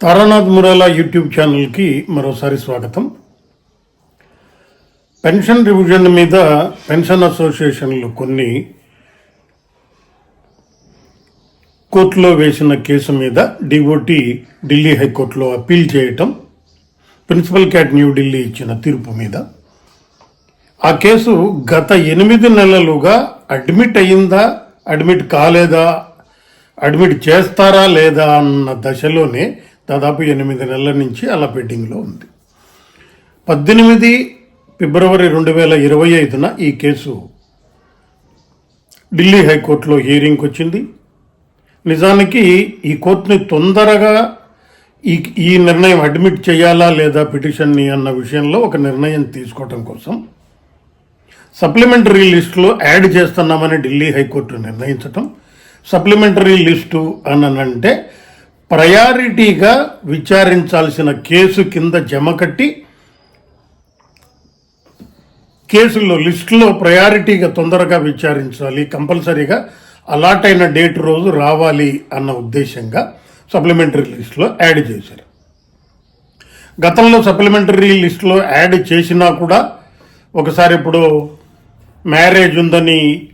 Taranath మురాలా YouTube ఛానల్కి మరోసారి స్వాగతం. పెన్షన్ రివిజన్ మీద పెన్షన్ అసోసియేషన్లు కొన్ని కోర్టులో వేసిన కేసు మీద డిఓటి ఢిల్లీ హైకోర్టులో అప్పీల్ చేయటం ప్రిన్సిపల్ క్యాట్ న్యూఢిల్లీ ఇచ్చిన తీర్పు మీద. ఆ కేసు గత ఎనిమిది నెలలుగా అడ్మిట్ అయిందా అడ్మిట్ కాలేదా అడ్మిట్ చేస్తారా లేదా అన్న దశలోనే దాదాపు ఎనిమిది నెలల నుంచి అలా పెండింగ్లో ఉంది. పద్దెనిమిది ఫిబ్రవరి రెండు వేల ఇరవై ఐదున ఈ కేసు ఢిల్లీ హైకోర్టులో హియరింగ్కి వచ్చింది. నిజానికి ఈ కోర్టుని తొందరగా ఈ ఈ నిర్ణయం అడ్మిట్ చేయాలా లేదా పిటిషన్ని అన్న విషయంలో ఒక నిర్ణయం తీసుకోవటం కోసం సప్లిమెంటరీ లిస్టులో యాడ్ చేస్తున్నామని ఢిల్లీ హైకోర్టు నిర్ణయించటం సప్లిమెంటరీ లిస్టు అనంటే ప్రయారిటీగా విచారించాల్సిన కేసు కింద జమ కట్టి కేసుల్లో లిస్టులో ప్రయారిటీగా తొందరగా విచారించాలి కంపల్సరీగా అలాట్ అయిన డేట్ రోజు రావాలి అన్న ఉద్దేశంగా సప్లిమెంటరీ లిస్టులో యాడ్ చేశారు. గతంలో సప్లిమెంటరీ లిస్టులో యాడ్ చేసినా కూడా ఒకసారి ఇప్పుడు మ్యారేజ్ ఉందని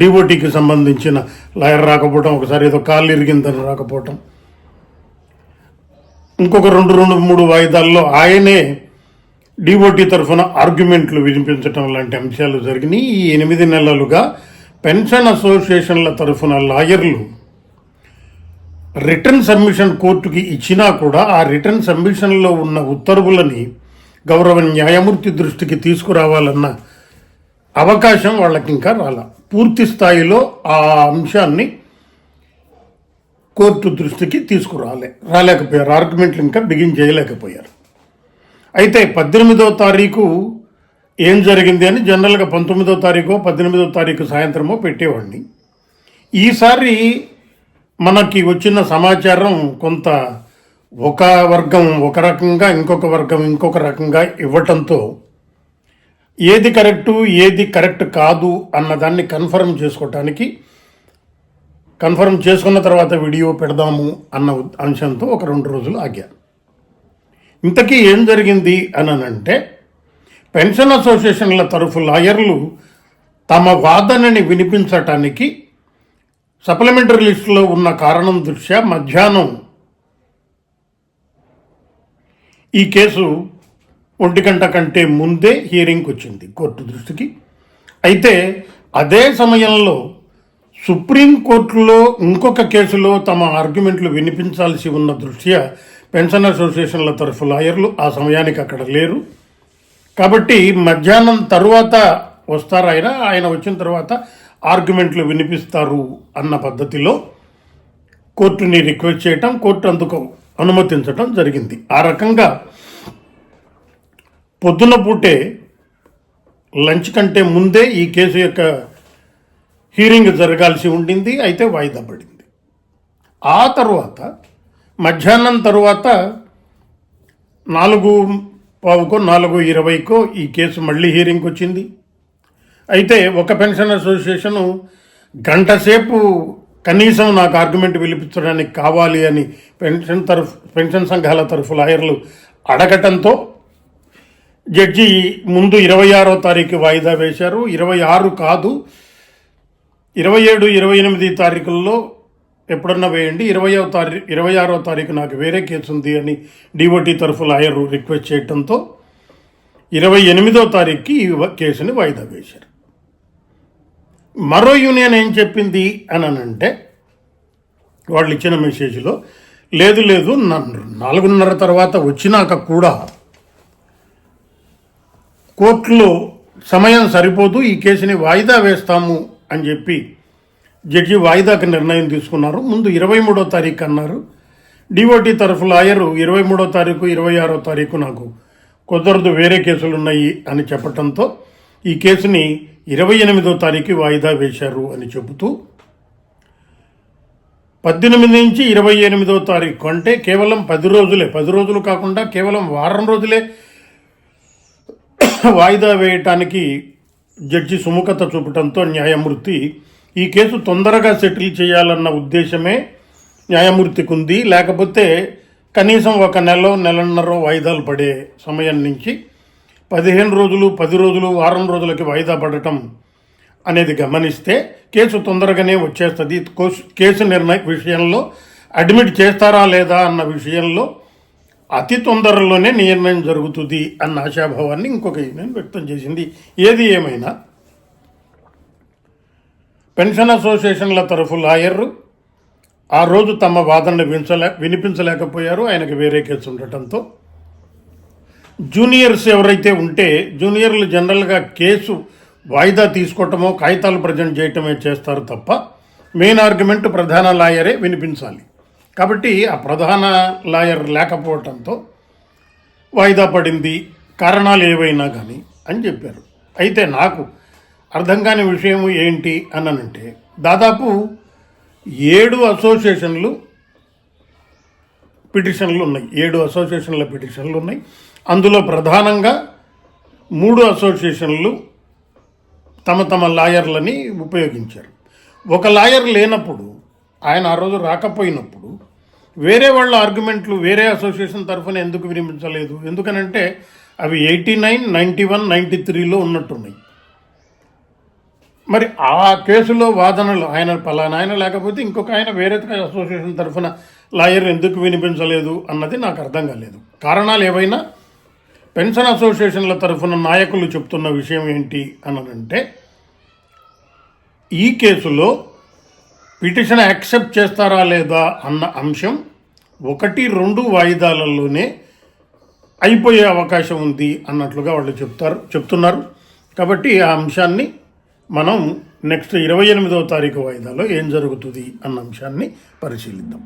డివోటీకి సంబంధించిన లాయర్ రాకపోవటం ఒకసారి ఏదో కాళ్ళు ఇరిగిందని రాకపోవటం. ఇంకొక రెండు రెండు మూడు వాయిదాల్లో ఆయనే డివోటీ తరఫున ఆర్గ్యుమెంట్లు వినిపించటం లాంటి అంశాలు జరిగినాయి. ఈ ఎనిమిది నెలలుగా పెన్షన్ అసోసియేషన్ల తరఫున లాయర్లు రిటర్న్ సబ్మిషన్ కోర్టుకి ఇచ్చినా కూడా ఆ రిటర్న్ సబ్మిషన్లో ఉన్న ఉత్తర్వులని గౌరవ న్యాయమూర్తి దృష్టికి తీసుకురావాలన్న అవకాశం వాళ్ళకి ఇంకా రాల. పూర్తి స్థాయిలో ఆ అంశాన్ని కోర్టు దృష్టికి తీసుకురాలే. రాలేకపోయారు. ఆర్గ్యుమెంట్లు ఇంకా బిగిన్ చేయలేకపోయారు. అయితే పద్దెనిమిదో తారీఖు ఏం జరిగింది అని జనరల్గా పంతొమ్మిదో తారీఖు పద్దెనిమిదో తారీఖు సాయంత్రమో పెట్టేవాడిని. ఈసారి మనకి వచ్చిన సమాచారం కొంత ఒక వర్గం ఒక రకంగా ఇంకొక వర్గం ఇంకొక రకంగా ఇవ్వటంతో ఏది కరెక్టు ఏది కరెక్ట్ కాదు అన్నదాన్ని కన్ఫర్మ్ చేసుకోవటానికి కన్ఫర్మ్ చేసుకున్న తర్వాత వీడియో పెడదాము అన్న అంశంతో ఒక రెండు రోజులు ఆగా. ఇంతకీ ఏం జరిగింది అని అంటే పెన్షన్ అసోసియేషన్ల తరఫు లాయర్లు తమ వాదనని వినిపించటానికి సప్లిమెంటరీ లిస్టులో ఉన్న కారణం దృష్ట్యా మధ్యాహ్నం ఈ కేసు ఒంటి గంట కంటే ముందే హియరింగ్కి వచ్చింది కోర్టు దృష్టికి. అయితే అదే సమయంలో సుప్రీంకోర్టులో ఇంకొక కేసులో తమ ఆర్గ్యుమెంట్లు వినిపించాల్సి ఉన్న దృష్ట్యా పెన్షన్ అసోసియేషన్ల తరఫు లాయర్లు ఆ సమయానికి అక్కడ లేరు. కాబట్టి మధ్యాహ్నం తరువాత వస్తారు ఆయన? ఆయన వచ్చిన తర్వాత ఆర్గ్యుమెంట్లు వినిపిస్తారు అన్న పద్ధతిలో కోర్టుని రిక్వెస్ట్ చేయటం కోర్టు అందుకు అనుమతించటం జరిగింది. ఆ రకంగా పొద్దున పూటే లంచ్ కంటే ముందే ఈ కేసు యొక్క హీరింగ్ జరగాల్సి ఉండింది అయితే వాయిదా పడింది. ఆ తర్వాత మధ్యాహ్నం తరువాత నాలుగు పావుకో నాలుగు ఇరవైకో ఈ కేసు మళ్ళీ హీరింగ్కి వచ్చింది. అయితే ఒక పెన్షన్ అసోసియేషను గంటసేపు కనీసం నాకు ఆర్గ్యుమెంట్ విలిపించడానికి కావాలి అని పెన్షన్ తరఫు పెన్షన్ సంఘాల తరఫు లాయర్లు అడగటంతో జడ్జి ముందు ఇరవై ఆరో తారీఖు వాయిదా వేశారు. ఇరవై ఆరు కాదు. ఇరవై ఏడు ఇరవై ఎనిమిది తారీఖుల్లో ఎప్పుడన్నా వేయండి. ఇరవయో తారీఖు ఇరవై ఆరో తారీఖు నాకు వేరే కేసు ఉంది అని డిఓటీ తరఫు లాయర్ రిక్వెస్ట్ చేయడంతో ఇరవై ఎనిమిదో తారీఖుకి ఈ కేసుని వాయిదా వేశారు. మరో యూనియన్ ఏం చెప్పింది అని అంటే వాళ్ళు ఇచ్చిన మెసేజ్లో లేదు లేదు నాలుగున్నర తర్వాత వచ్చినాక కూడా కోర్టులో సమయం సరిపోదు ఈ కేసుని వాయిదా వేస్తాము అని చెప్పి జడ్జి వాయిదాకి నిర్ణయం తీసుకున్నారు. ముందు ఇరవై మూడో తారీఖు అన్నారు. డిఓటి తరఫు లాయరు ఇరవై మూడో తారీఖు ఇరవై ఆరో తారీఖు నాకు కుదరదు వేరే కేసులు ఉన్నాయి అని చెప్పటంతో ఈ కేసుని ఇరవై ఎనిమిదో తారీఖు వాయిదా వేశారు అని చెబుతూ పద్దెనిమిది నుంచి ఇరవై ఎనిమిదో తారీఖు అంటే కేవలం పది రోజులే. పది రోజులు కాకుండా కేవలం వారం రోజులే వాయిదా వేయటానికి జడ్జి సుముఖత చూపటంతో న్యాయమూర్తి ఈ కేసు తొందరగా సెటిల్ చేయాలన్న ఉద్దేశమే న్యాయమూర్తికి ఉంది లేకపోతే కనీసం ఒక నెల నెలన్నర వాయిదాలు పడే సమయం నుంచి పదిహేను రోజులు పది రోజులు వారం రోజులకి వాయిదా పడటం అనేది గమనిస్తే కేసు తొందరగానే వచ్చేస్తుంది. కోసు కేసు నిర్ణయ విషయంలో అడ్మిట్ చేస్తారా లేదా అన్న విషయంలో అతి తొందరలోనే నిర్ణయం జరుగుతుంది అన్న ఆశాభావాన్ని ఇంకొక యూనియన్ వ్యక్తం చేసింది. ఏది ఏమైనా? పెన్షన్ అసోసియేషన్ల తరఫు లాయర్ ఆ రోజు తమ వాదనలు వించలే వినిపించలేకపోయారు. ఆయనకు వేరే కేసు ఉండటంతో. జూనియర్స్ ఎవరైతే ఉంటే జూనియర్లు జనరల్గా కేసు వాయిదా తీసుకోవటమో కాగితాలు ప్రజెంట్ చేయటమే చేస్తారు తప్ప మెయిన్ ఆర్గ్యుమెంట్ ప్రధాన లాయరే వినిపించాలి. కాబట్టి ఆ ప్రధాన లాయర్ లేకపోవటంతో వాయిదా పడింది. కారణాలు ఏవైనా కానీ అని చెప్పారు. అయితే నాకు అర్థం కాని విషయం ఏంటి అన్నానంటే దాదాపు ఏడు అసోసియేషన్లు పిటిషన్లు ఉన్నాయి. ఏడు అసోసియేషన్ల పిటిషన్లు ఉన్నాయి. అందులో ప్రధానంగా మూడు అసోసియేషన్లు తమ తమ లాయర్లని ఉపయోగించారు. ఒక లాయర్ లేనప్పుడు ఆయన ఆ రోజు రాకపోయినప్పుడు వేరే వాళ్ళ ఆర్గ్యుమెంట్లు వేరే అసోసియేషన్ తరఫున ఎందుకు వినిపించలేదు? ఎందుకనంటే అవి eighty nine ninety one ninety త్రీలో ఉన్నట్టున్నాయి. మరి ఆ కేసులో వాదనలు ఆయన పలానా ఆయన లేకపోతే ఇంకొక ఆయన వేరే అసోసియేషన్ తరఫున లాయర్ ఎందుకు వినిపించలేదు అన్నది నాకు అర్థం కాలేదు. కారణాలు ఏవైనా? పెన్షన్ అసోసియేషన్ల తరఫున నాయకులు చెప్తున్న విషయం ఏంటి అనంటే ఈ కేసులో పిటిషన్ యాక్సెప్ట్ చేస్తారా లేదా అన్న అంశం ఒకటి రెండు వాయిదాలలోనే అయిపోయే అవకాశం ఉంది అన్నట్లుగా వాళ్ళు చెప్తారు చెప్తున్నారు. కాబట్టి ఆ అంశాన్ని మనం నెక్స్ట్ ఇరవై ఎనిమిదవ తారీఖు వాయిదాలో ఏం జరుగుతుంది అన్న అంశాన్ని పరిశీలిద్దాం.